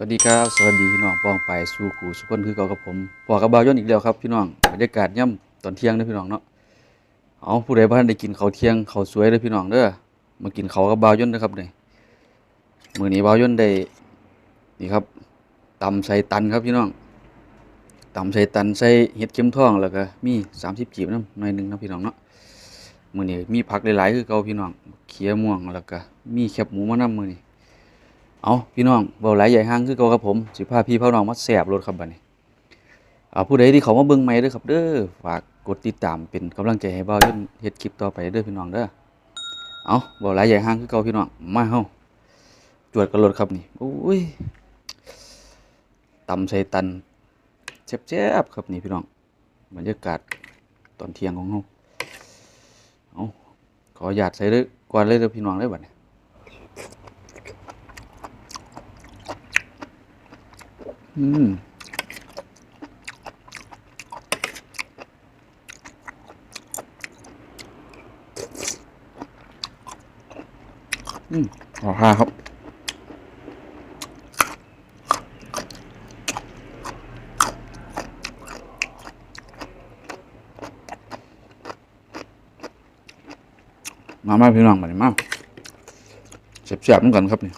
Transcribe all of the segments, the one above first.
สวัสดีครับ สวัสดีพี่น้องป้องไปสู่ขู่สุขคนคือเก่ากับผมปอกับบ่าย้อนอีกแล้วครับพี่น้องบรรยากาศย่ำตอนเที่ยงเด้อพี่น้องเนาะเอาผู้ใดบ่ทันได้กินข้าวเที่ยงข้าวสวยเด้อพี่น้องเด้อมากินข้าวกับบ่าย้อนนะครับนี่มื้อนี้บาย้อนได้นี่ครับตำใส่ตันครับพี่น้องตำใส่ตันใส่เห็ดเข็มทองแล้วก็มี30จีบน้ำหน่อยหนึ่งนะพี่น้องเนาะมือนี้มีผักหลายๆคือเก่าพี่น้องเขียม่วงแล้วก็มีแคบหมูมานำมื้อนี้ เอาพี่น้องเบาหลายใหญ่ห้างคือเก่าครับผมสิพาพี่พ่อน้องมาแสบรถครับบัดนี้เอาผู้ใดที่เขามาเบิ่งใหม่ด้อครับเด้อฝากกดติดตามเป็นกำลังใจให้เบาจนเฮ็ดคลิปต่อไปเด้อพี่น้องเด้อเอาเบาหลายใหญ่ห้างคือเก่าพี่น้องมาเฮาจวดกันรถครับนี่โอ้ยตำใส่ตันแซ่บๆครับนี่พี่น้องบรรยากาศตอนเที่ยงของเฮาเอาขออนุญาตใส่เลยก่อนเลยเด้อพี่น้องเด้บัดนี้ อืมอืมขอค่าครับมามาพี่น้องมาเลยมาเสียบๆเหมือนกันครับเนี่ย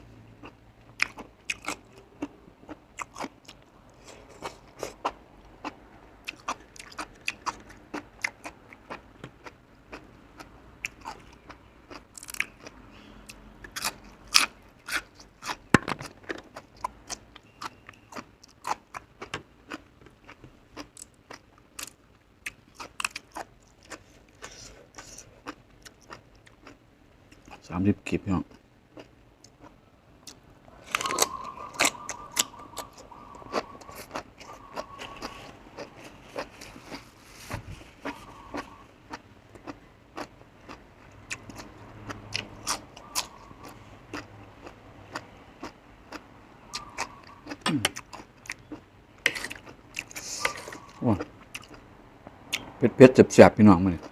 สามสิบกีบพี่น้องว้าเผ็ดเผ็ดๆแสบๆพี่น้องมาเลย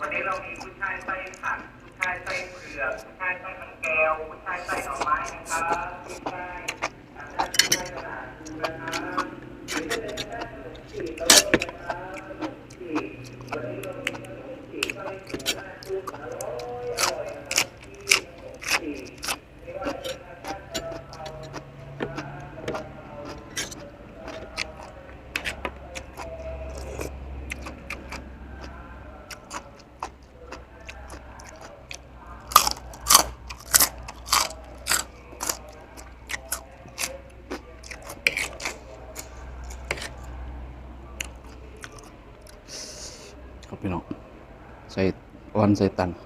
วั นี้เรามีคุณชายไปผักคุณชายไปเผือกกุ้ยช่ายไส้มันแก้วกุ้ยช่ายไส้หน่อไม้นะครับกุ้ยช่ายอันนั้นกุ้ยช่ายตลาดปูนะครับนี่จะเป็นด้านขนมจีบแล้วก็นะครับขนมจีบวันนี้เรามีขนมจีบไส้ปูหน้ากุ้งอร่อยอร่อยนะครับที่ขนมจีบไม่ว่าจะเป็นทางด้านกระเพรานะครับกระเพรา ครับพี่น้องใส่ อ่อ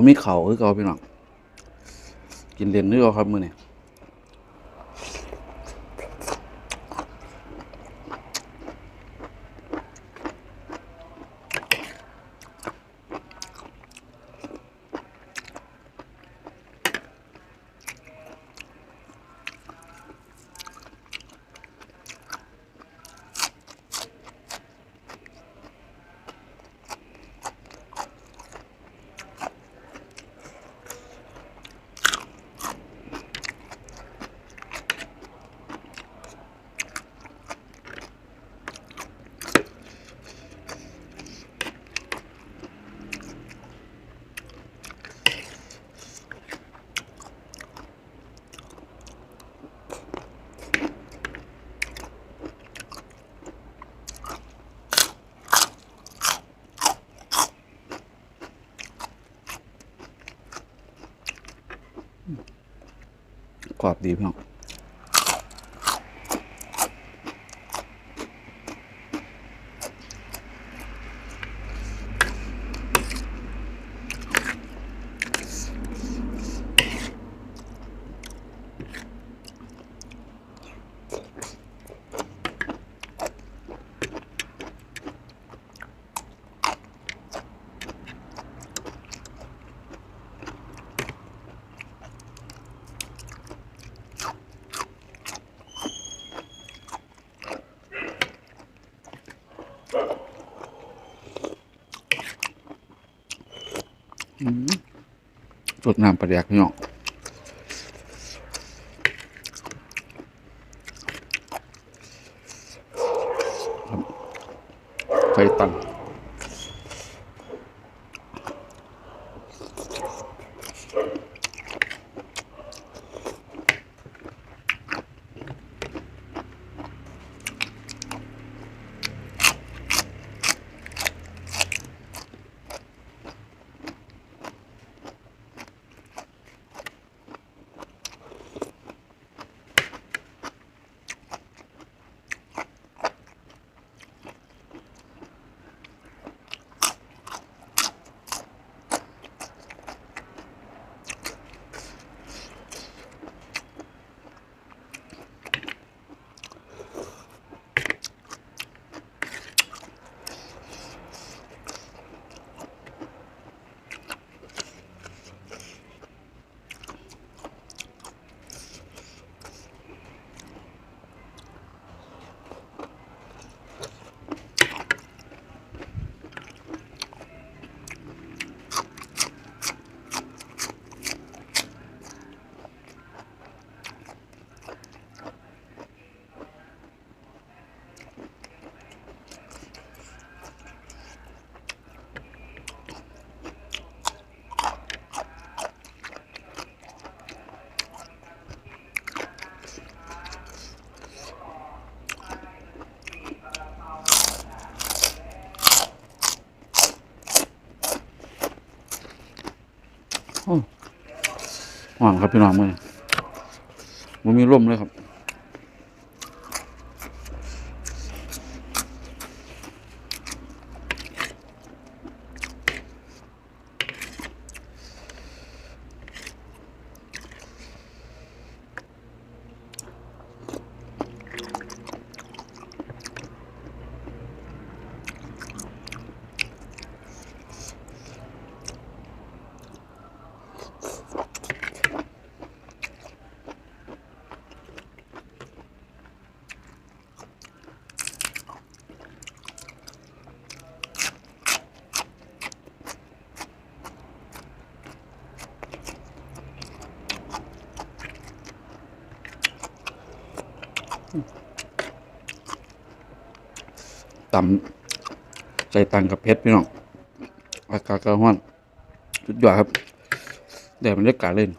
นใส่ตันบ่มีเข่าคือเก่าพี่น้องกินเรียนนึกเอาครับมือเนี่ย กรอบดีพี่น้อง ส ดน้ำปลาแดกพี่น้องไฟตั้งห่วง ครับพี่น้องมือนี้มันมีร่มเลยครับ ตำใจตังกับเพชรพี่น้องอากาศก็ห้อนสุดยอดครับแดดบรรยากาศเล่น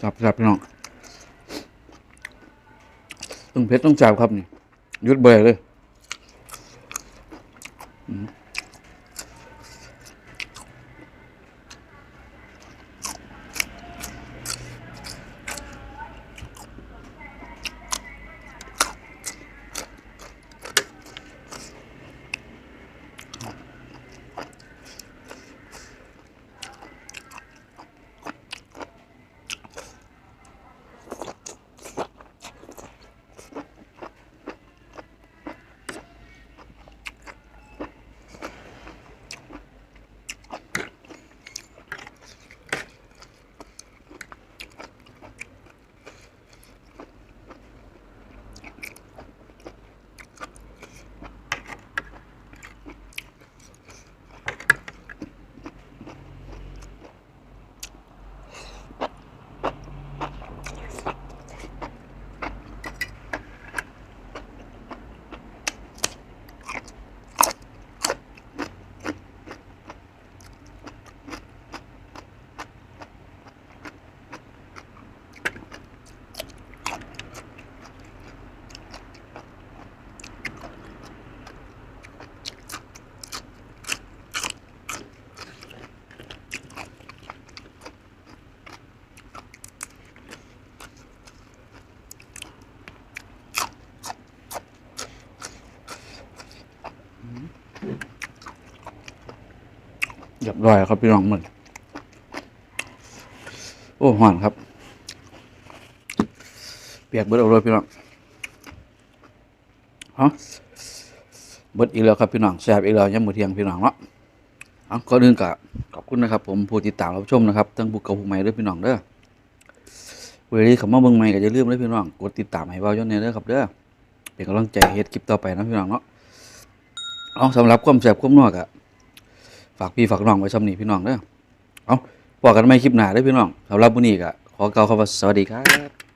จับจับพี่น้องต้องเพชรต้องจับครับนี่ยุดเบรเลย รียบร้อยครับพี่น้องหมดโอ้หวานครับ เปียกเบิดเอาเลยพี่น้องฮะเบิดอีกแล้วครับพี่น้องแซ่บอีกแล้วยังมือเที่ยงพี่น้องเนาะเอาก็นึงกะขอบคุณนะครับ ผมผู้ติดตามรับชมนะครับทั้งบุกเก่าผู้ใหม่ด้วยพี่น้องเด้อเวลาเขามาเบิ่งใหม่ก็อย่าลืมเลยพี่น้องกดติดตามให้เบาย้อนเนเด้อครับเด้อเป็นกำลังใจเฮ็ดคลิปต่อไปนะพี่น้องเนาะเอาสำหรับความแซ่บความนัวกะ ฝากพี่ฝากน้องไว้ซ้ำนี้พี่น้องเด้อเอาบอกกันไม่คลิปหน้าได้พี่น้องสำหรับวันนี้ก็ขอเกล่าวคำว่าสวัสดีครับ